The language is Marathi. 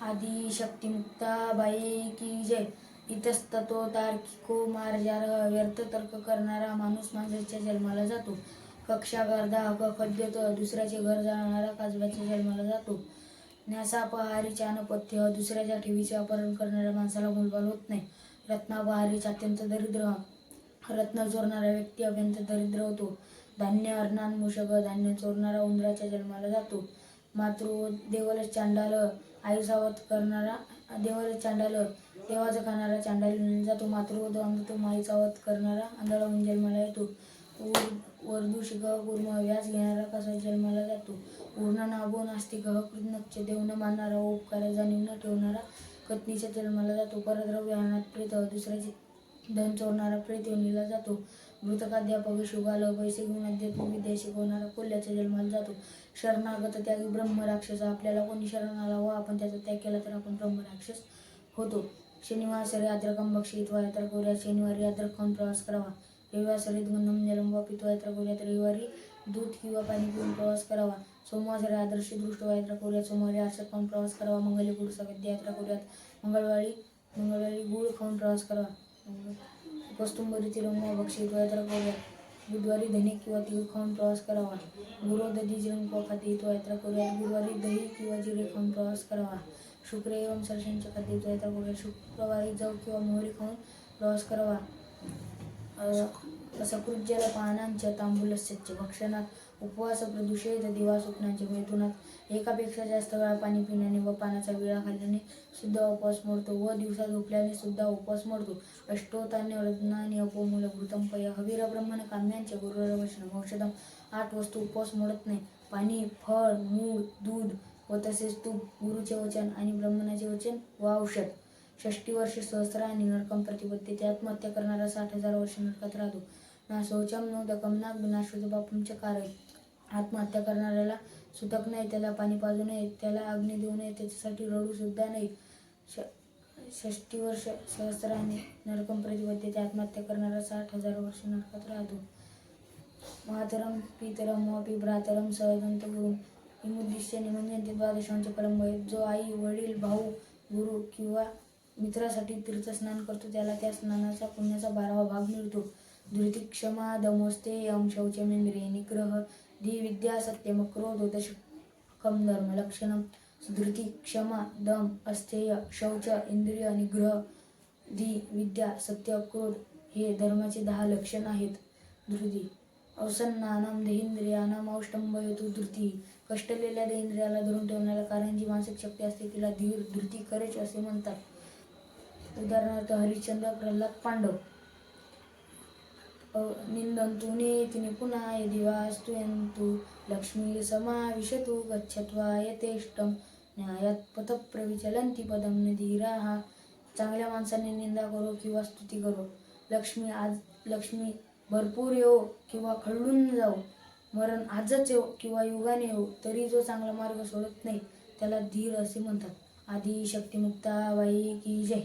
आदि शक्ती की जय. इतस्ततो तार्किको मार्जार व्यर्थ तर्क करणारा माणूस माणसाच्या जन्माला जातो. कक्षा गर्दा हक खद्यत दुसऱ्याचे घर जाणारा काजव्याच्या जन्माला जातो. न्यासापहारी चानपथ्य दुसऱ्याच्या ठेवीचे अपहरण करणाऱ्या माणसाला मुलबाल होत नाही. रत्नापहारीच अत्यंत दरिद्र रत्न चोरणारा व्यक्ती अत्यंत दरिद्र होतो. धान्य अर्णान मूषक धान्य चोरणारा उंदराच्या जन्माला जातो. मातृ देवाला चांडाल आई सावध करणारा देवाला चांडाल देवाचं खाणारा चांडाल जातो मातृवध तो माईचा वध करणारा आंधळा जन्माला येतो. ऊर वरदू शिक कुर्म व्यास घेणारा कसा जन्माला जातो? पूर्ण नागो नास्तिक कृतनक्ष देव मानणारा उपकारा जाणीव न ठेवणारा कत्नीच्या जन्माला जातो. परद्रव्य अनाथ प्रेत दुसऱ्याचे धन चोरणारा प्रेत योनीला जातो. मृतकाध्यापक शुभाल पैसे घेऊन अध्यात्मिक विद्या शिकवणारा कोल्ह्याच्या जन्माला जातो. शरणागत त्यागी ब्रह्मराक्षस. आपल्याला कोणी शरणाला व आपण त्याचा त्याग केला तर आपण ब्रह्मराक्षस होतो. शनिवार सरी अद्रकम इथवा यात्रा करूया शनिवारी अद्रक खाऊन प्रवास करावा. रविवार सरीत गंधम जलम वा पितवा यात्रा करूयात रविवारी दूध किंवा पाणी पिऊन प्रवास करावा. सोमवार सरी आदर्श दृष्ट यात्रा करूयात सोमवारी आरशात खाऊन प्रवास करावा. मंगली गुड सगळ्या यात्रा करूयात. मंगळवारी मंगळवारी गुळ खाऊन प्रवास करावा. कस्तुंबरी तिरंगा बक्षी करूया. बुधवारी धने किंवा तीळ खाऊन प्रवास करावा. गुरु दधी जिरंग खाते यात्रा करूया. गुरुवारी दही किंवा जिरे खाऊन प्रवास करावा. शुक्र एवं सरशांच्या खाते यात्रा करूया. शुक्रवारी जव किंवा मोहरी खाऊन प्रवास करावा. अ, सकृज्याला पानांच्या तांबूलस्याचे भक्षणात उपवास प्रदूषित दिवा स्वप्नांचे मैथुनात एकापेक्षा जास्त वेळा पाणी पिण्याने व पाण्याचा विळा खाल्ल्याने सुद्धा उपवास मोडतो व दिवसा झोपल्याने सुद्धा उपवास मोडतो. अष्टोतान्य रत्नाने अपमूल भूतंपय हवीर ब्रह्मण काम्यांचे गुरुरवचन औषधम आठ वस्तू उपवास मोडत नाही. पाणी फळ मूळ दूध व तसेच तूप गुरुचे वचन आणि ब्रह्मणाचे वचन व औषध. षष्टी वर्ष सहस्र आणि नरकम प्रतिपत्ती आत्महत्या करणारा साठ हजार वर्ष नरकात राहतो. ना शौचम न दकम ना ना शुद्ध बापूंचे आत्महत्या करणाऱ्याला सुतक नाही त्याला पाणी पाजू नये त्याला अग्नी देऊ नये त्याच्यासाठी रडूसुद्धा नाही ष षष्टी वर्ष सहस्राने नरकम प्रतिपत्ती आत्महत्या करणारा साठ हजार वर्ष नरकात राहतो. मातरम पितरम वापी भ्रातरम सहदंत गुरु इमुद्दिश्य निमंजनते द्वादशांचे आहे जो आई वडील भाऊ गुरु किंवा मित्रासाठी तीर्थस्नान करतो त्याला त्या स्नानाचा पुण्याचा बारावा भाग मिळतो. धृती क्षमा दमोस्तेयम शौचमेंद्रिय निग्रह धी विद्या सत्यम क्रोध दशकम धर्म लक्षणम धृती क्षमा दम अस्तेय शौच इंद्रिय निग्रह धी विद्या सत्य क्रोध हे धर्माचे दहा लक्षण आहेत. धृती. अवसन्नानाम देहेंद्रियानाम औष्टंभयतु धृती. कष्टलेल्या देहेंद्रियाला धरून ठेवण्याला कारण जी मानसिक शक्ती असते तिला धीर धृती करेच असे म्हणतात. उदाहरणार्थ हरिश्चंद्र प्रल्हाद पांडव. अ, निंदन्तु नेति निपुणा यन्तु लक्ष्मी समाविशतु गच्छत्वा यथेष्टं। न्यायात पथप्रविचलन्ति पदं निधीराः। चांगल्या माणसाने निंदा करो किंवा स्तुती करो। लक्ष्मी आज लक्ष्मी भरपूर येऊ किंवा खळून जाऊ मरण आजच येऊ किंवा युगाने येऊ तरी जो चांगला मार्ग सोडत नाही त्याला धीर असे म्हणतात। आधी शक्तिमुक्ता बाई की जय।